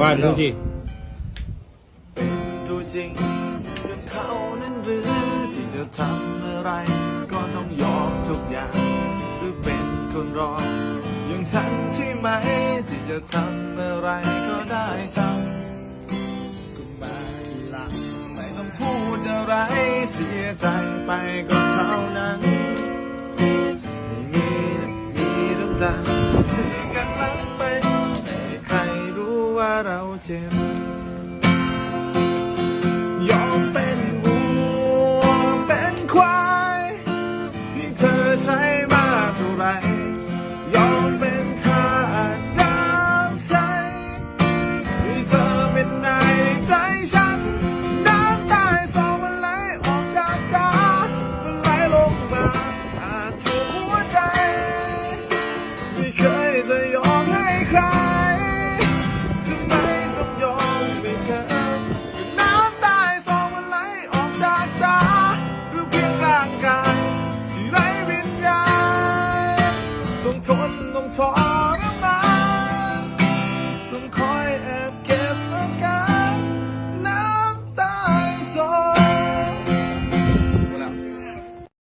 ว่าดูสิตัวจริงจนเขานั้นหรือที่จะทำอะไร ก็ต้องยอมทุกอย่าง หรือเป็นคนรองอย่างฉันใช่ไหม ที่จะทำอะไรก็ได้ทำก็มาทีหลังไม่ต้องพูดอะไรเสียใจไปก็เท่านั้น ไม่มีมีน้ำตา เจ็บยอมเป็นวัวเป็นควายให้เธอใช้มาเท่าไรยอมเป็นทาสน้ำใจให้เธอเป็นนายใจฉันน้ำตาสองมันไหลออกจากตามันไหลลงมาผ่านทุกหัวใจ ไม่เคยจะยอมให้ใครางก